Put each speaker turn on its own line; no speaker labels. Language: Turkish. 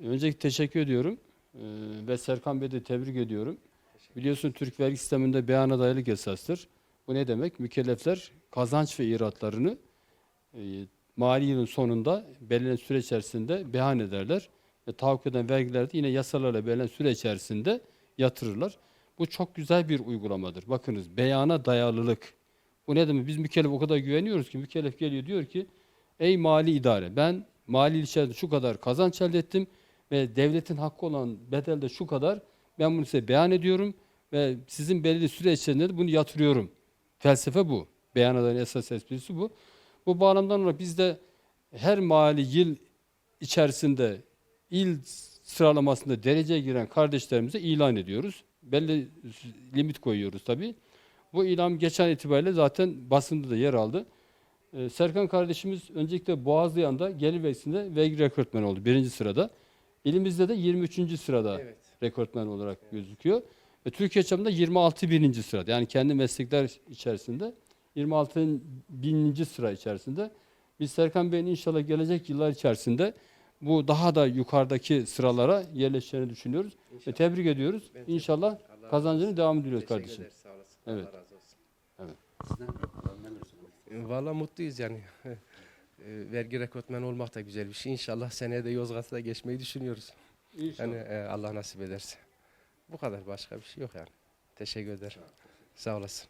Öncelikle teşekkür ediyorum Ee, ve Serkan Bey'i de tebrik ediyorum. Biliyorsun Türk vergi sisteminde beyana dayalık esastır. Bu ne demek? Mükellefler kazanç ve iratlarını e, mali yılın sonunda belirlenen süre içerisinde beyan ederler. Ve tahakkuk eden vergiler de yine yasalarla belirlenen süre içerisinde yatırırlar. Bu çok güzel bir uygulamadır. Bakınız beyana dayalılık. Bu ne demek? Biz mükellef o kadar güveniyoruz ki mükellef geliyor diyor ki ey mali idare ben mali içerisinde şu kadar kazanç elde ettim ve devletin hakkı olan bedelde şu kadar ben bunu size beyan ediyorum ve sizin belirli süre içerisinde de bunu yatırıyorum. Felsefe bu. Beyan eden esas esprisi bu. Bu bağlamdan olarak biz de her mali yıl içerisinde il sıralamasında dereceye giren kardeşlerimize ilan ediyoruz. Belli limit koyuyoruz tabii. Bu ilan geçen itibariyle zaten basında da yer aldı. Ee, Serkan kardeşimiz öncelikle Boğazlayan'da gelir vergisinde vergi rekortmeni oldu birinci sırada. İlimizde de 23. sırada
Evet.
rekortmen olarak gözüküyor. Ve Türkiye çapında 26 bininci sırada. Yani kendi meslekler içerisinde 26 bininci sıra içerisinde. Biz Serkan Bey'in inşallah gelecek yıllar içerisinde bu daha da yukarıdaki sıralara yerleşeceğini düşünüyoruz. Ve tebrik ediyoruz.
Ben
İnşallah
Allah
kazancını devam
Teşekkür
kardeşim.
ederiz, Sağ olasın.
Evet.
Allah razı olsun.
Söylemek
Valla mutluyuz yani. E, Vergi rekortmeni olmak da güzel bir şey. İnşallah seneye de Yozgat'a geçmeyi düşünüyoruz.
İnşallah.
Yani e, Allah nasip ederse. Bu kadar başka bir şey yok yani. Teşekkür ederim. Sağ olasın.